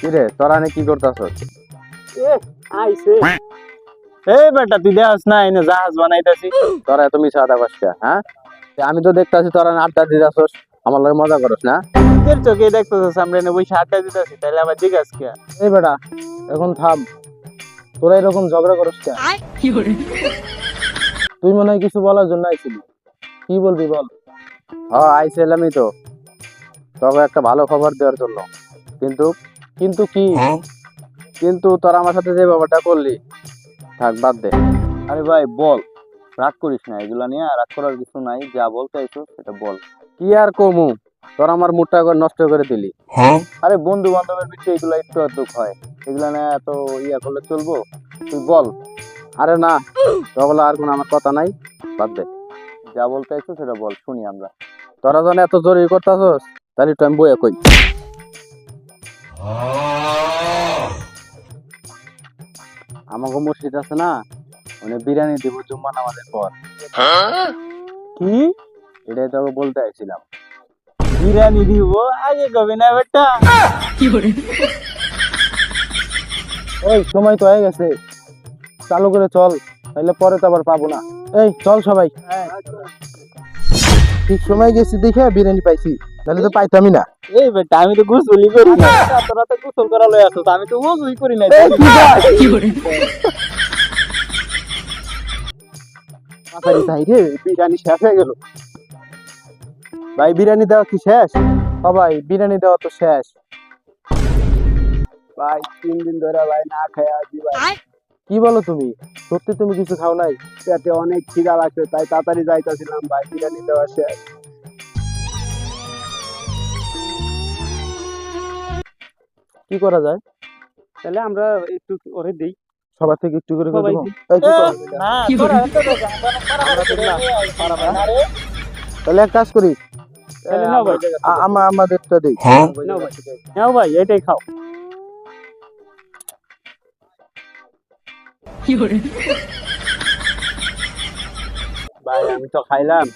কিরে তোরা কি করতাছস? আইছে। এই বেটা তুই দেখাস না এনে জাহাজ বানাইতাছি। তোরা এত মিছা আদা হ্যাঁ? আমি তো দেখতাছি তোরা না আড্ডা দিতাছস। আমার লাগে মজা করস না? তোর চোখে দেখতেছিস আমরা এনে বসে আড্ডা দিতেছি তাহলে আবার জিজ্ঞাস কে? এই বেটা এখন থাম। তোরা এরকম ঝগড়া করস কে? তুই মনে হয় কিছু বলার জন্য আইছিলি। কি বলবি বল? হ্যাঁ আইছিলামই তো। তোকে একটা ভালো খবর দেওয়ার জন্য। কিন্তু কিন্তু কি? কিন্তু তোরা আমার সাথে যে ব্যাপারটা করলি থাক বাদ দে। আরে ভাই বল। রাগ করিস না এগুলা নিয়ে রাগ করার কিছু নাই। যা বলতে আইছো সেটা বল। কি আর কমু? তোর আমার মুডটা করে নষ্ট করে দিলি। আরে বন্ধু বান্ধবের ভিতরে এগুলা একটু দুঃখ হয়। এগুলা নিয়ে এত ইয়া করলে চলবো? তুই বল। আরে না তোগুলো আর কোনো আমার কথা নাই। বাদ দে। যা বলতে আইছো সেটা বল শুনি আমরা। তোরা যখন এত জরুরি করতেছস তাহলে আমি বইয়া কই। আমাকে মসজিদ আছে না মানে বিরিয়ানি দিব জুম্মা নামাজের পর। কি? এটাই তোকে বলতে আইছিলাম। বিরিয়ানি দিব? আগে কবে না বেটা? এই সময় তো হয়ে গেছে। চালু করে চল তাহলে পরে তো আবার পাবো না। এই চল সবাই। ঠিক সময় গেছি দেখে বিরিয়ানি পাইছি তাহলে তো পাইতামই না। এই বেটা আমি তো গোসলই করি না তোরা তো গোসল করা লই আসো আমি তো গোসলই করি না তাড়াতাড়ি যাই রে বিরিয়ানি শেষ হয়ে গেল। ভাই বিরিয়ানি দেওয়া কি শেষ? ভাই বিরিয়ানি দেওয়া তো শেষ। ভাই তিন দিন ধরে ভাই না খাই আছি ভাই। কি বলো তুমি? সত্যি তুমি কিছু খাও নাই? পেটে অনেক খিদা লাগছে তাই তাড়াতাড়ি যাইতাছিলাম ভাই বিরিয়ানি দেওয়া শেষ কি করা যায়? তাহলে আমরা একটু ওরে দেই। সবার থেকে একটু করে করে দেবো? রে তাহলে এক কাজ করি। তাহলে নাও ভাই আমাদেরটা দেই। নাও ভাই নাও ভাই এটাই খাও। ভাই আমি তো খাইলাম।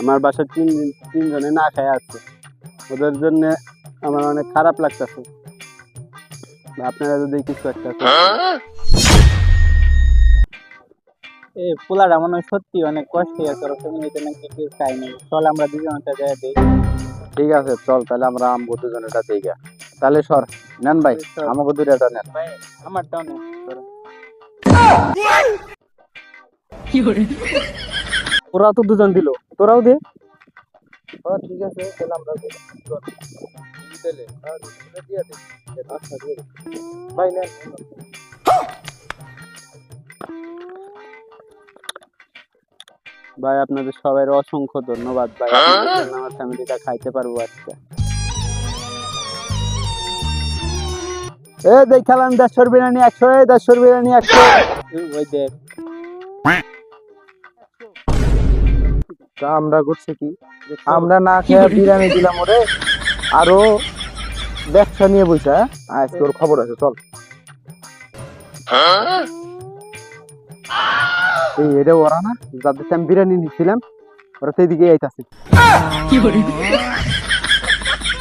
আমার বাসার তিন তিনজনে না খাই আছে। ওদের জন্য আমার অনেক খারাপ লাগতেছে। আপনারা যদি কিছু একটা করেন। এ পোলাটা মনে সত্যি অনেক কষ্টে আছে ওরা ফ্যামিলিতে নাকি কেউ খাই নাই। চল আমরা দুজনটা দিই। ঠিক আছে চল তাহলে আমরা আমগো দুজনেটা দেই। তাহলে সর নেন ভাই আমাকে দুইটা নেন। ভাই আমারটাও নেই ওরা তো দুজন দিল। তোরাও দে। হ্যাঁ ঠিক আছে তাহলে আমরা হ্যাঁ। আচ্ছা। ভাই ভাই আপনাদের সবাই অসংখ্য ধন্যবাদ ভাই। আমার ফ্যামিলিটা খাইতে পারব আজকে। এ দেখালাম দেড়শোর বিরিয়ানি একশো এ দেড়শোর বিরিয়ানি একশো। ওই দেখ। আমরা করছি কি? আমরা না খেয়ে বিরিয়ানি দিলাম ওরে। আরও ব্যবসা নিয়ে বইসা? আজকে ওর খবর আছে চল। এই এটা ওরা না যাদের আমি বিরিয়ানি নিচ্ছিলাম ওরা সেইদিকে আইতাছে।